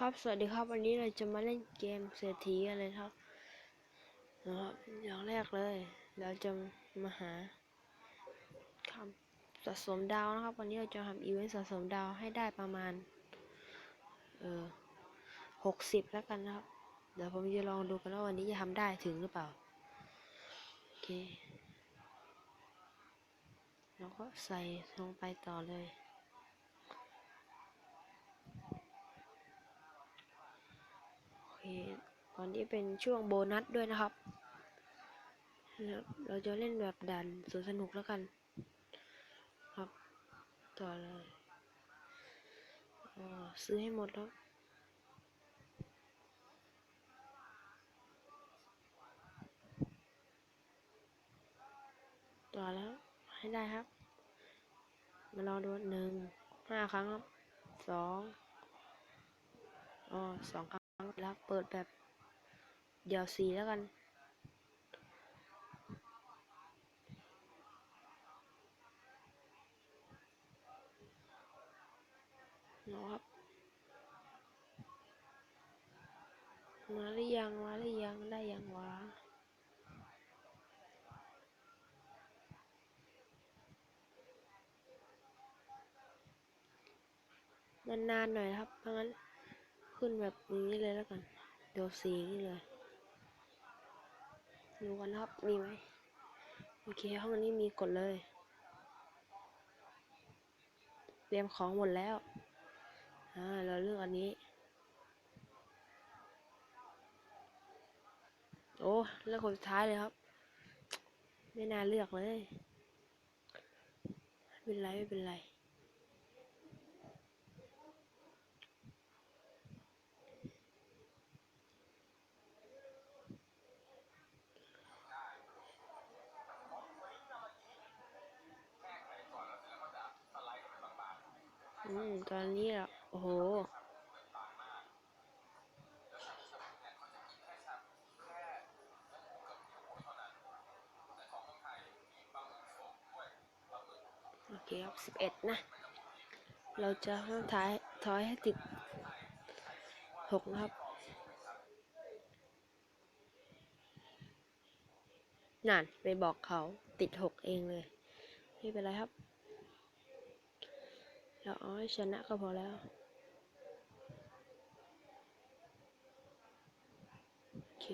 ครับ สวัสดีครับ วันนี้เราจะมาเล่นเกมเศรษฐีกันเลยครับนะครับ อย่างแรกเลย เราจะมาหาคำสะสมดาวนะครับ วันนี้เราจะทำอีเวนต์สะสมดาวให้ได้ประมาณ เออหกสิบแล้วกันนะครับ เดี๋ยวผมจะลองดูกันว่าวันนี้จะทำได้ถึงหรือเปล่า โอเค แล้วก็ใส่ลงไปต่อเลย โอ เคตอนนี้เป็นช่วงโบนัสด้วยนะครับ เราจะเล่นแบบดันสวนสนุกแล้วกัน ครับ ต่อเลยซื้อให้หมดแล้วต่อแล้วให้ได้ครับ มาลองดูหนึ่งห้าครั้งครับสองอ๋อสองครั้ง แล้วเปิดแบบเดี่ยวสีแล้วกัน นะครับ มาหรือยัง มาหรือยัง ได้ยังวะนานๆหน่อยครับเพราะงั้น ขึ้นแบบนี้เลยแล้วกัน เดี๋ยวสีนี่เลย ดูกันครับ มีไหม โอเค ห้องนี้มีกดเลย เตรียมของหมดแล้ว อ่า เราเลือกอันนี้ โอ้ เลือกคนสุดท้ายเลยครับ ไม่น่าเลือกเลย ไม่เป็นไร ไม่เป็นไร อืมตอนนี้อะโอ้โห โอเคครับสิบเอ็ดนะ เราจะต้องท้ายถอยให้ติดหกนะครับ นั่นไปบอกเขาติดหกเองเลย ไม่เป็นไรครับ เราเอาให้ชนะก็พอแล้ว โอเค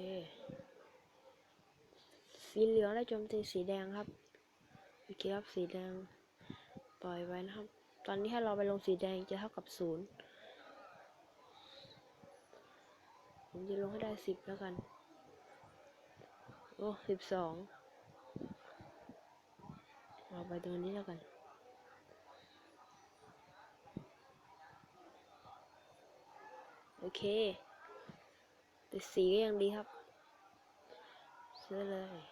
สีเหลืองและโจมตีสีแดงครับโอเคครับสีแดง ปล่อยไว้นะครับ ตอนนี้ถ้าเราไปลงสีแดงจะเท่ากับศูนย์ผมจะลงให้ได้สิบแล้วกัน โอ้สิบสองเอาไปตรงนี้แล้วกัน โอเค แต่สีก็ยังดีครับ ซื้อเลย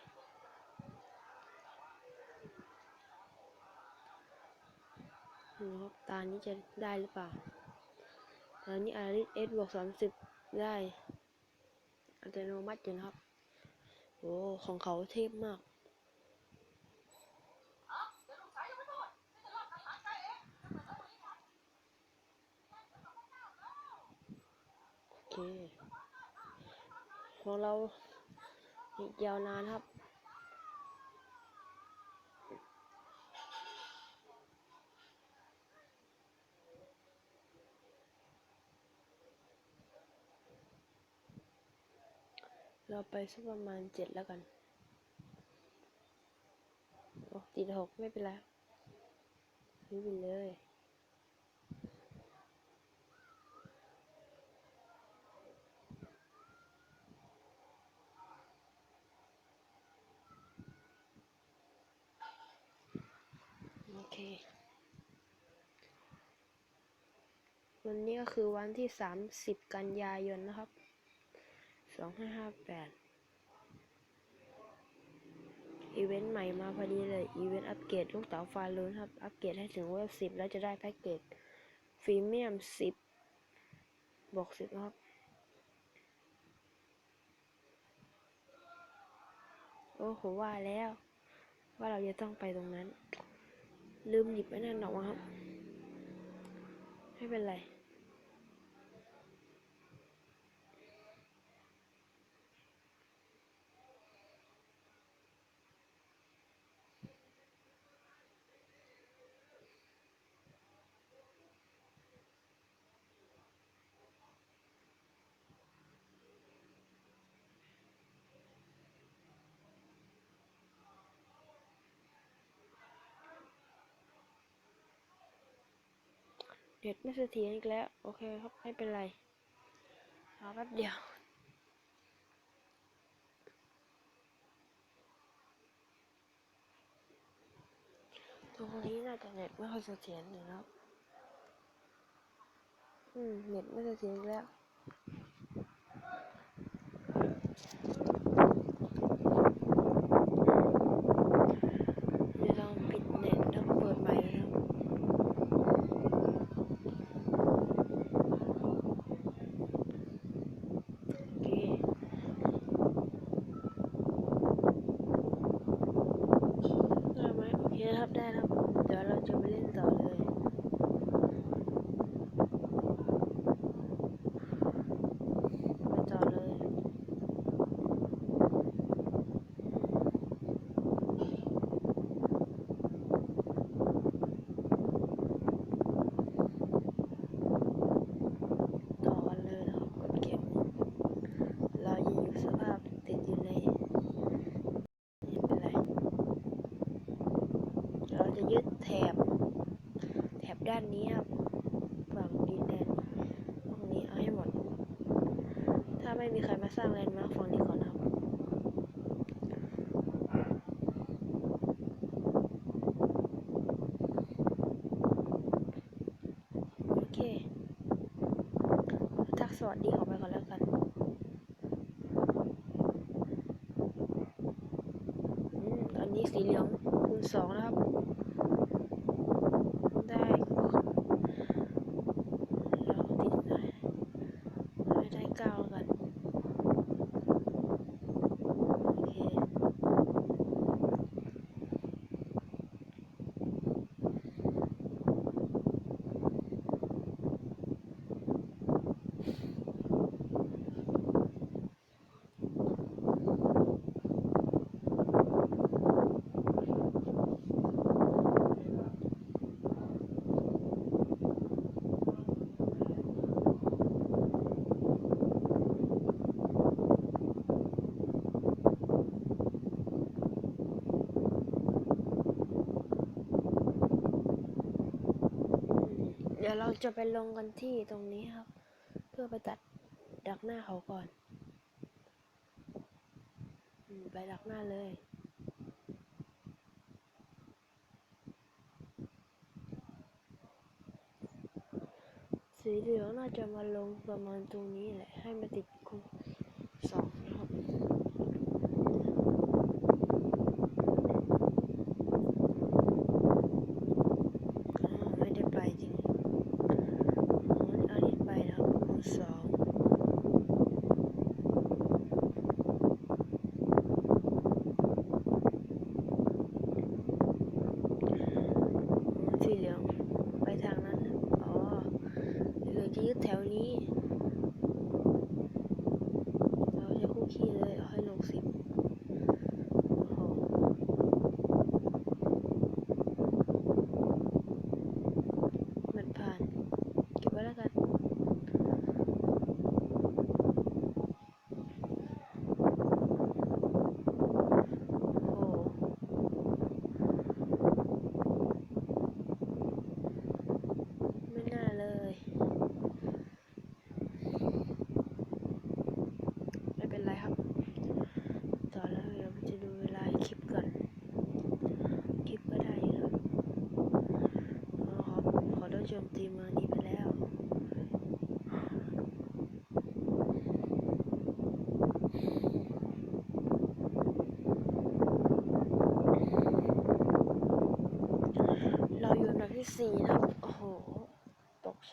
ดูครับตานี้จะได้หรือเปล่าตอนนี้อาริสเอสบวกสามสิบได้ อัตโนมัติอยู่นะครับ โอ้ ของเขาเทพมาก โอเค ของเราอีกยาวนานครับ เราไปสักประมาณเจ็ดแล้วกันโอ้ติดหกไม่เป็นไรไม่เป็นเลย โอเค วันนี้ก็คือวันที่ 30 กันยายนนะครับ 2558 อีเวนต์ใหม่มาพอดีเลย อีเวนต์อัปเกรดลูกเต๋าไฟลูนครับ อัปเกรดให้ถึงเวล10 แล้วจะได้แพ็กเกจฟรีเมียม 10 บวก 10นะครับ โอ้ผมว่าแล้ว ว่าเราจะต้องไปตรงนั้น ลืมหยิบไอ้นั่นออกมาครับ ไม่เป็นไร เด็ดไม่เสถียรอีกแล้ว โอเคครับไม่เป็นไรรอแป๊บเดียว ตรงนี้น่าจะเน็ตไม่ค่อยเสถียรอยู่แล้วอืมเน็ตไม่เสถียรอีกแล้ว Jika masalah. ดี๋ยวเราจะไปลงกันที่ตรงนี้ครับ เพื่อไปตัดดักหน้าเขาก่อนไปดักหน้าเลยสีเหลืองน่าจะมาลงประมาณตรงนี้แหละ ให้มาติดคุมสอง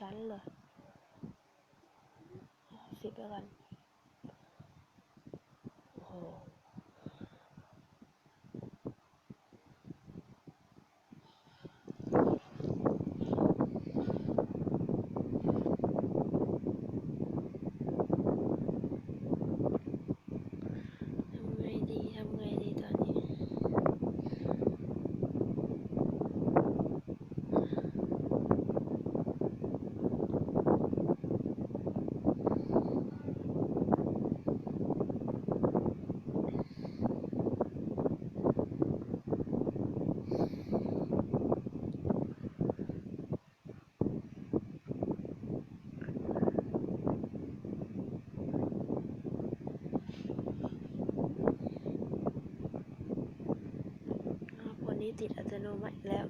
完了。 ติดอัตโนมัติแล้ว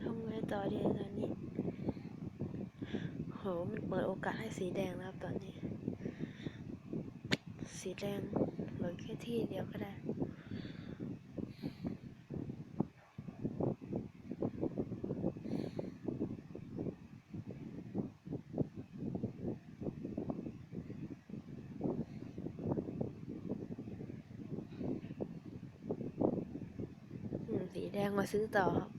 ทำไงต่อดีตอนนี้ โห มันเปิดโอกาสให้สีแดงนะครับตอนนี้ สีแดงเหลือแค่ที่เดียวก็ได้สีแดงมาซื้อต่อครับ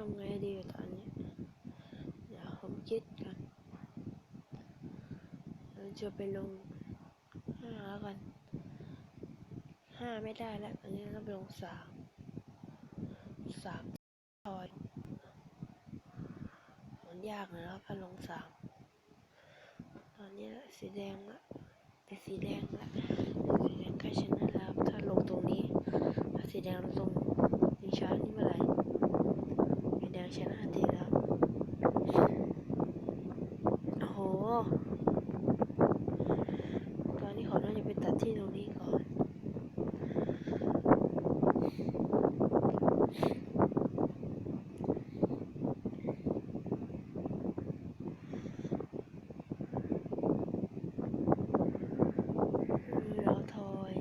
ทำไงดีตอนนี้ เดี๋ยวผมคิดก่อนเรา จะไปลงห้าแล้วกันห้าไม่ได้แล้วตอนนี้ต้องไปลงสามสามทอยมันยากหน่อยนะครับถ้าลงสามตอนนี้สีแดงละเป็นสีแดงละสีแดงใกล้ชนะแล้วถ้าลงตรงนี้ถ้าสีแดงลงตรงนิชาร์นี่เมื่อไหร่สีแดงชนะทันทีแล้วโอ้โห ตอนนี้เขาน่าจะไปตัดที่ตรงนี้ก่อน เราทอย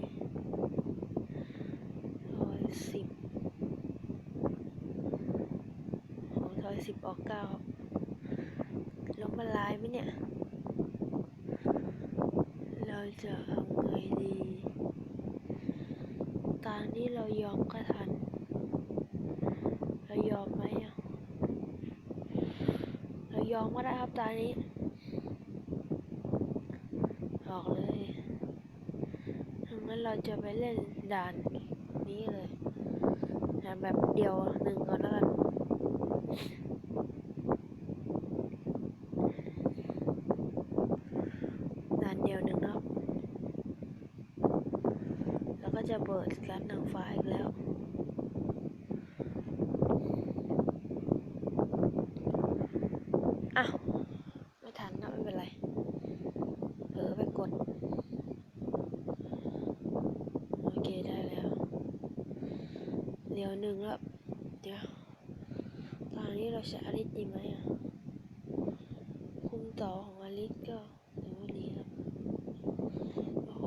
ทอยสิบโอ้ท ออกเก้าครับลงมาลายไหมเนี่ย เราจะเอาไงดี ตอนนี้เรายอมก็ทัน เรายอมไหมอะ เรายอมก็ได้ครับตอนนี้ ออกเลยงั้นเราจะไปเล่นด่านนี้เลยแบบเดียวหนึ่งก่อนแล้วกัน ด่านเดียวหนึ่งเนาะแล้วก็ จะเปิดการดนางฟ้าอีกแล้ว ไม่ทันนะไม่เป็นไรเผลอไปกด โอเคได้แล้ว เดี๋ยวหนึ่งแล้ว เดี๋ยว ตอนนี้เราใช้อลิสดีไหมอะ คุมต่อของอลิสก็ถือว่าดีครับ โอ้โห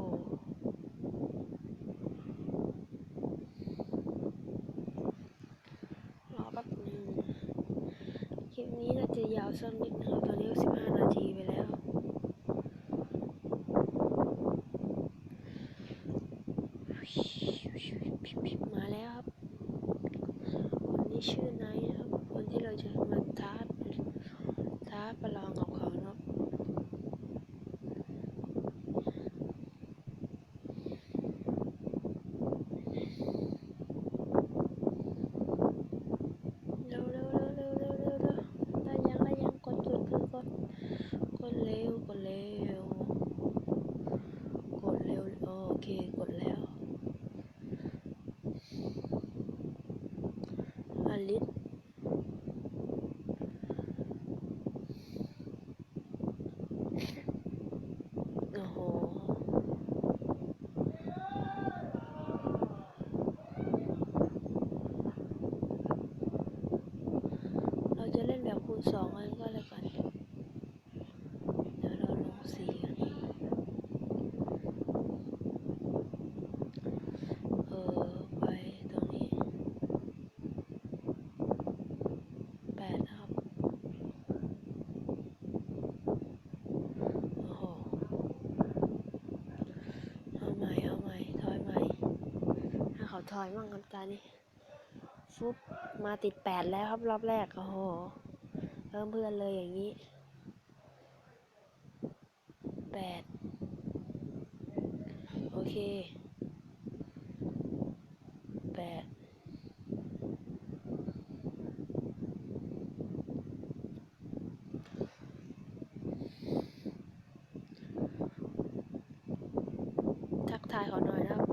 รอแป๊บหนึงคลิปนี้น่าจะยาวสักนิดนะครับ ตอนนี้ก็สิบห้านาทีไปแล้ว มาแล้วครับคนนี้ชื่อไนท์นครับคนที่เราจะมาท้าท้าประลองกับเขานะครับ เร็วเร็วเร็วเร็วเร็วเร็วเร็วได้ยังได้ยังกดกดกดกดกดเร็วกดเร็ว ถ อยมั่งครับตานี้ฟุบมาติดแปดแล้วครับรอบแรกโอ้โหเพิ่มเพื่อนเลยอย่างนี้แปดโอเคแปดทักทายเขาหน่อยนะครับ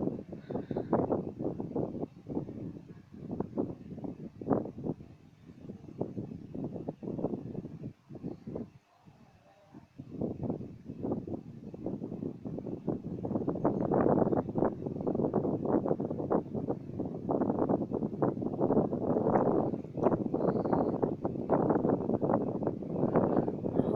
โอ้โห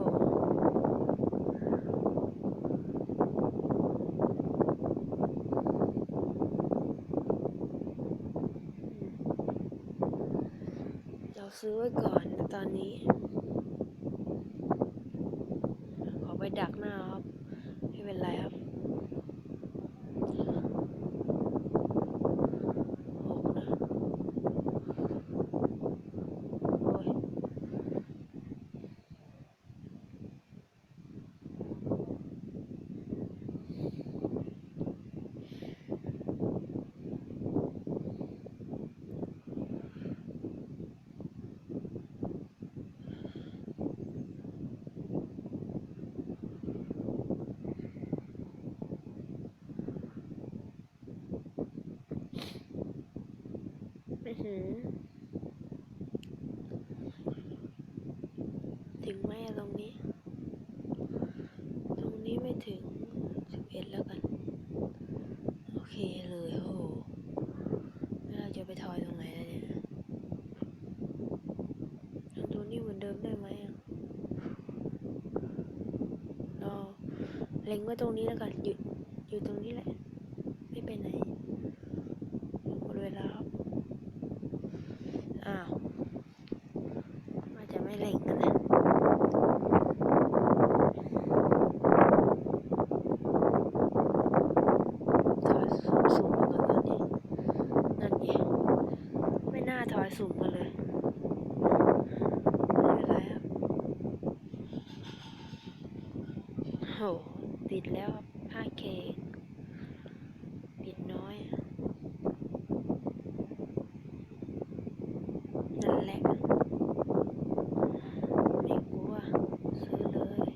เรา ซื้อไว้ก่อนตอนนี้ ขอไปดักหน้าครับ ไม่เป็นไรครับหกนะ โอ้ย อื้อหือ ถึงไหมตรงนี้ ตรงนี้ไม่ถึงสิบเอ็ดแล้วกัน โอเคเลยโอ้โหแล้วเราจะไปทอยตรงไหนล่ะเนี่ยตัวนี้เหมือนเดิมได้ไหมเราเล็งไว้ตรงนี้แล้วกันหยุดอยู่ตรงนี้แหละ ไม่ไปไหนหมดเวลาครับ อ้าวว่าจะไม่เล็งกันนะถอยสูงกว่าตอนนี้ นั่นไงไม่น่าถอย สูงกันเลยไม่เป็นไรครับโหติดแล้วครับ 5K ติดน้อยอะนั่นแหละ ไม่กลัว ซื้อเลย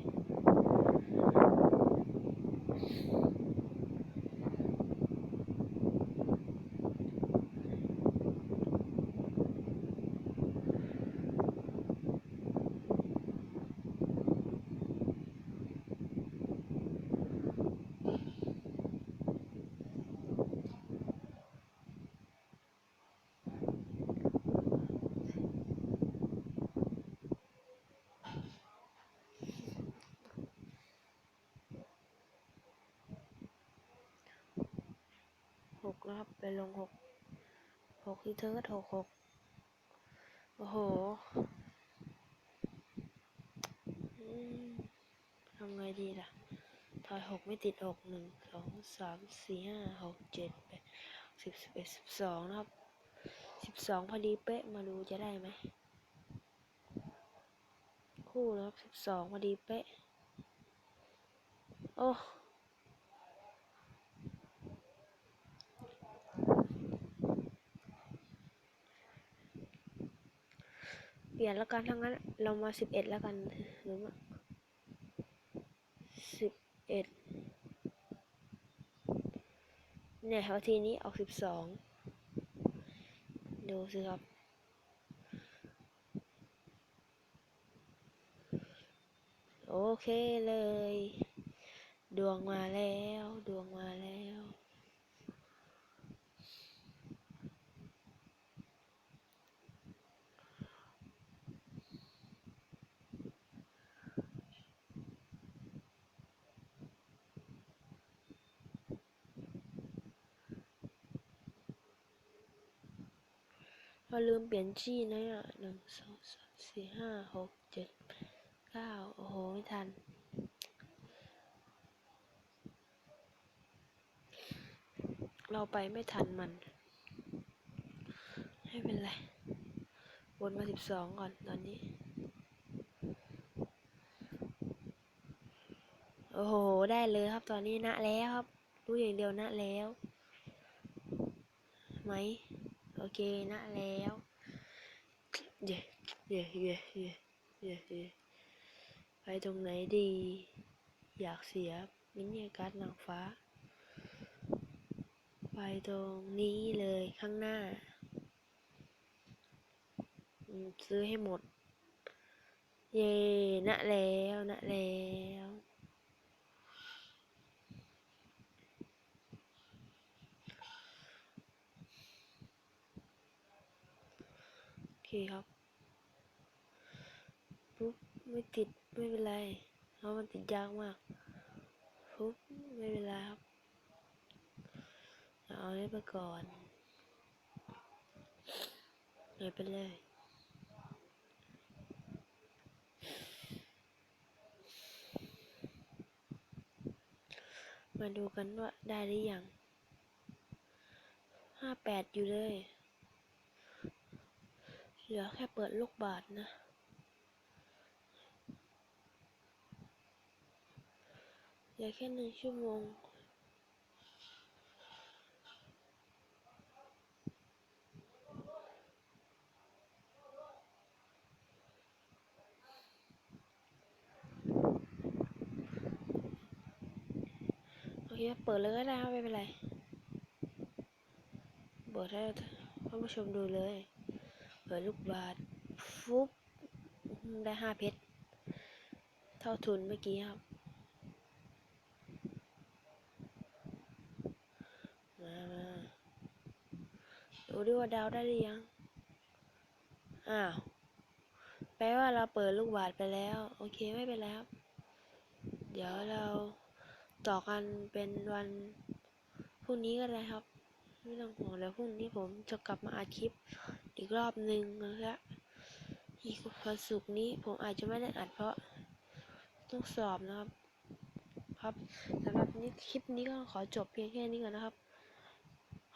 ห กนะครับ ไปลงหกหกที่เธอหกหกโอ้โหทำไงดีล่ะ ถอยหกไม่ติดหกหนึ่งสองสามสี่ห้าหกเจ็ดแปดสิบสิบเอ็ดสิบสองนะครับสิบสองพอดีเป๊ะมาดูจะได้ไหม คู่นะครับสิบสองพอดีเป๊ะ โอ้ เปลี่ยนแล้วกันทั้งนั้น เรามาสิบเอ็ดแล้วกันหรือว่าสิบเอ็ดเนี่ยแถวทีนี้ออกสิบสองดูสิครับโอเคเลย ดวงมาแล้ว ดวงมาแล้ว เราลืมเปลี่ยนชื่อนะอะหนึ่งสองสามสี่ห้าหกเจ็ดเก้าโอ้โห ไม่ทัน เราไปไม่ทันมัน ไม่เป็นไร วนมาสิบสองก่อนตอนนี้ โอ้โห ได้เลยครับตอนนี้นะแล้วครับ รู้อย่างเดียวนะแล้ว ไหม อเคนะแล้วเย่เย่เย่เย่เย่เย่ไปตรงไหนดี อยากเสียมินิการ์ดนางฟ้า ไปตรงนี้เลยข้างหน้า ซื้อให้หมด เย่นะแล้วนะแล้ว โอเคครับปุ๊บไม่ติดไม่เป็นไรเพราะมันติดยากมากปุ๊บไม่เป็นไรครับ เอาได้ไปก่อนไม่เป็นไรมาดูกันว่าได้หรือยังห้าแปดอยู่เลย เหลือแค่เปิดลูกบาทนะ เหลือแค่หนึ่งชั่วโมงโอเคเปิดเลยก็ได้ไม่เป็นไร เปิดให้ท่านผู้ชมดูเลย เปิดลูกบาทฟุบได้ห้าเพชร เท่าทุนเมื่อกี้ครับมามาดูดิว่าดาวได้หรือยัง อ้าว แปลว่าเราเปิดลูกบาทไปแล้ว โอเคไม่เป็นไรครับ เดี๋ยวเราต่อกันเป็นวันพรุ่งนี้ก็ได้ครับ ไม่ต้องห่วงแล้วพรุ่งนี้ผมจะกลับมาอัดคลิป อีกรอบหนึ่งนะครับอีกวันศุกร์นี้ผมอาจจะไม่ได้อัดเพราะต้องสอบนะครับ ครับสำหรับนี้คลิปนี้ก็ขอจบเพียงแค่นี้ก่อนนะครับ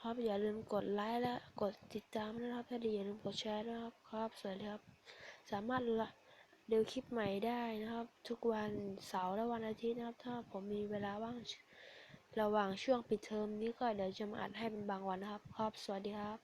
ครับอย่าลืมกดไลค์และกดติดตามนะครับถ้าดีอย่าลืมกดแชร์ด้วยนะครับครับสวัสดีครับ สามารถละดูคลิปใหม่ได้นะครับ ทุกวันเสาร์และวันอาทิตย์นะครับ ถ้าผมมีเวลาว่างระหว่างช่วงปิดเทอมนี้ก็เดี๋ยวจะมาอัดให้เป็นบางวันนะครับ ครับ สวัสดีครับ